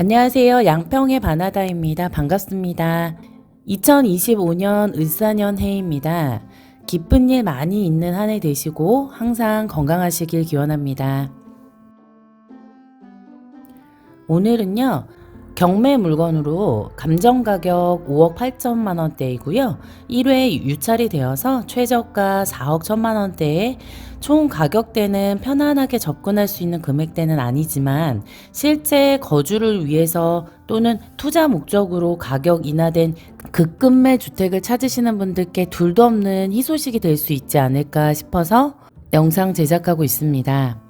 안녕하세요. 양평의 바나다입니다. 반갑습니다. 2025년 을사년 해입니다. 기쁜 일 많이 있는 한 해 되시고 항상 건강하시길 기원합니다. 오늘은요. 경매 물건으로 감정 가격 5억 8천만 원대이고요. 1회 유찰이 되어서 최저가 4억 1천만 원대에 총 가격대는 편안하게 접근할 수 있는 금액대는 아니지만 실제 거주를 위해서 또는 투자 목적으로 가격 인하된 극급매 주택을 찾으시는 분들께 둘도 없는 희소식이 될 수 있지 않을까 싶어서 영상 제작하고 있습니다.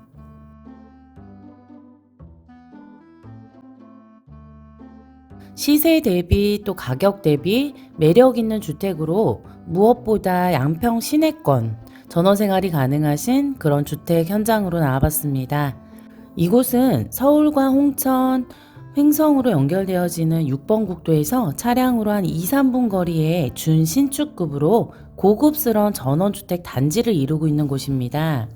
시세 대비 또 가격 대비 매력 있는 주택으로 무엇보다 양평 시내권 전원 생활이 가능하신 그런 주택 현장으로 나와봤습니다. 이곳은 서울과 홍천, 횡성으로 연결되어지는 6번 국도에서 차량으로 한 2, 3분 거리에 준신축급으로 고급스러운 전원주택 단지를 이루고 있는 곳입니다.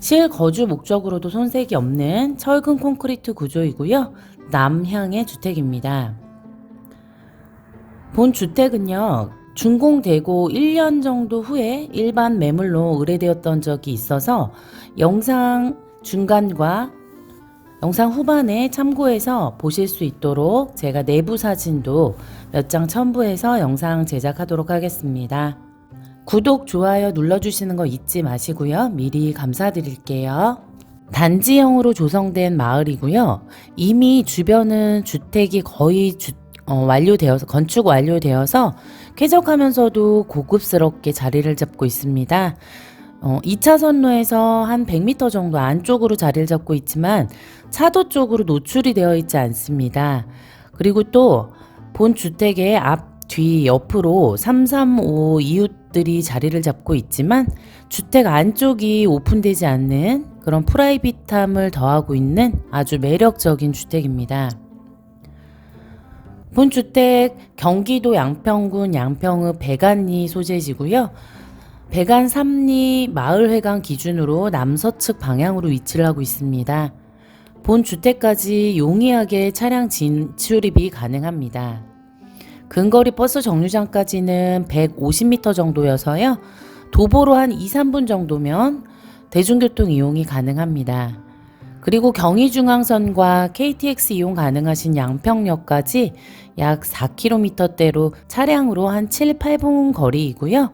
실거주 목적으로도 손색이 없는 철근 콘크리트 구조이고요. 남향의 주택입니다. 본 주택은요. 준공되고 1년 정도 후에 일반 매물로 의뢰되었던 적이 있어서 영상 중간과 영상 후반에 참고해서 보실 수 있도록 제가 내부 사진도 몇 장 첨부해서 영상 제작하도록 하겠습니다. 구독, 좋아요 눌러주시는 거 잊지 마시고요. 미리 감사드릴게요. 단지형으로 조성된 마을이고요. 이미 주변은 주택이 거의 주- 어, 완료되어서 건축 완료되어서 쾌적하면서도 고급스럽게 자리를 잡고 있습니다. 어, 2차 선로에서 한 100m 정도 안쪽으로 자리를 잡고 있지만 차도 쪽으로 노출이 되어 있지 않습니다. 그리고 또 본 주택의 앞, 뒤, 옆으로 335 이웃들이 자리를 잡고 있지만 주택 안쪽이 오픈되지 않는 그런 프라이빗함을 더하고 있는 아주 매력적인 주택입니다. 본 주택 경기도 양평군 양평읍 배간리 소재지고요. 배간 삼리 마을회관 기준으로 남서측 방향으로 위치를 하고 있습니다. 본 주택까지 용이하게 차량 진출입이 가능합니다. 근거리 버스 정류장까지는 150m 정도여서요. 도보로 한 2, 3분 정도면 대중교통 이용이 가능합니다. 그리고 경의중앙선과 KTX 이용 가능하신 양평역까지 약 4km대로 차량으로 한 7, 8분 거리이고요.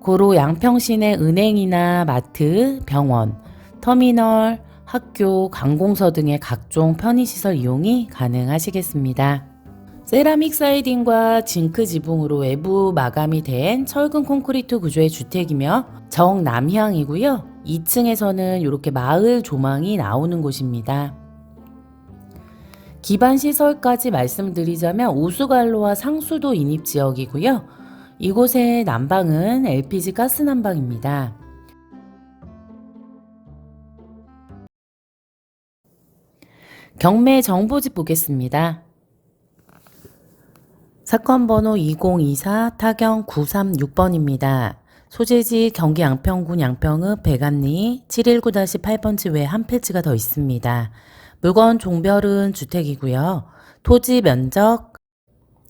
고로 양평 시내 은행이나 마트, 병원, 터미널, 학교, 관공서 등의 각종 편의시설 이용이 가능하시겠습니다. 세라믹 사이딩과 징크 지붕으로 외부 마감이 된 철근 콘크리트 구조의 주택이며 정남향이고요. 2층에서는 이렇게 마을 조망이 나오는 곳입니다. 기반 시설까지 말씀드리자면 오수관로와 상수도 인입 지역이고요. 이곳의 난방은 LPG 가스 난방입니다. 경매 정보집 보겠습니다. 사건 번호 2024 타경 936번입니다. 소재지 경기 양평군 양평읍 백안리 719-8번지 외한 필지가 더 있습니다. 물건 종별은 주택이고요. 토지 면적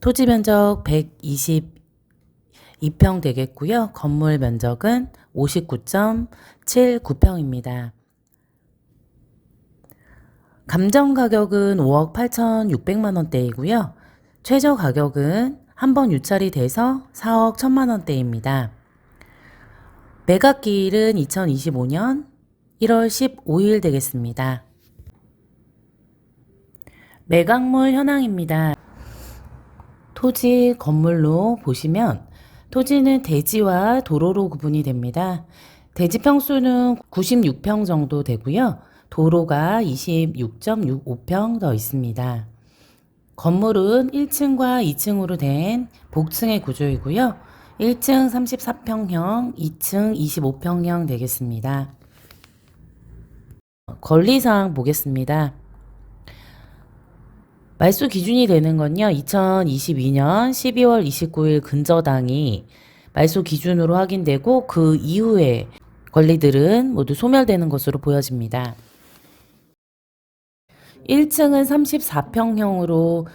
토지 면적 122평 되겠고요. 건물 면적은 59.79평입니다. 감정 가격은 5억 8,600만 원대이고요. 최저 가격은 한 번 유찰이 돼서 4억 1천만 원대입니다. 매각기일은 2025년 1월 15일 되겠습니다. 매각물 현황입니다. 토지 건물로 보시면 토지는 대지와 도로로 구분이 됩니다. 대지 평수는 96평 정도 되고요. 도로가 26.65평 더 있습니다. 건물은 1층과 2층으로 된 복층의 구조이고요. 1층 34평형, 2층 25평형 되겠습니다. 권리사항 보겠습니다. 말소 기준이 되는 건요. 2022년 12월 29일 근저당이 말소 기준으로 확인되고 그 이후에 권리들은 모두 소멸되는 것으로 보여집니다. 1층은 34평형으로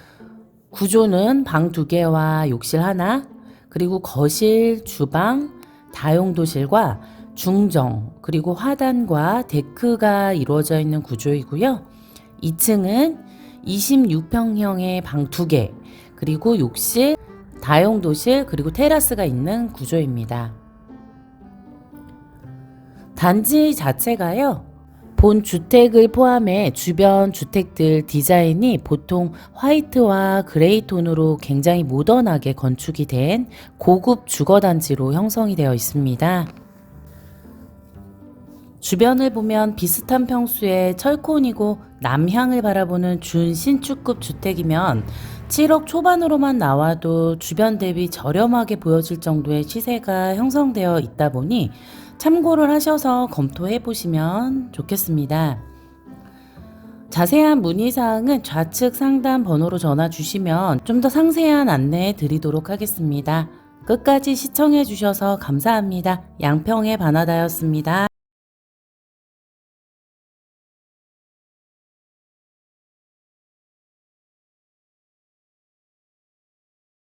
구조는 방두 개와 욕실 하나, 그리고 거실, 주방, 다용도실과 중정, 그리고 화단과 데크가 이루어져 있는 구조이고요. 2층은 26평형의 방두 개, 그리고 욕실, 다용도실, 그리고 테라스가 있는 구조입니다. 단지 자체가요. 본 주택을 포함해 주변 주택들 디자인이 보통 화이트와 그레이 톤으로 굉장히 모던하게 건축이 된 고급 주거단지로 형성이 되어 있습니다. 주변을 보면 비슷한 평수의 철콘이고 남향을 바라보는 준신축급 주택이면 7억 초반으로만 나와도 주변 대비 저렴하게 보여질 정도의 시세가 형성되어 있다 보니 참고를 하셔서 검토해 보시면 좋겠습니다. 자세한 문의사항은 좌측 상단 번호로 전화 주시면 좀 더 상세한 안내 드리도록 하겠습니다. 끝까지 시청해 주셔서 감사합니다. 양평의 바나다였습니다.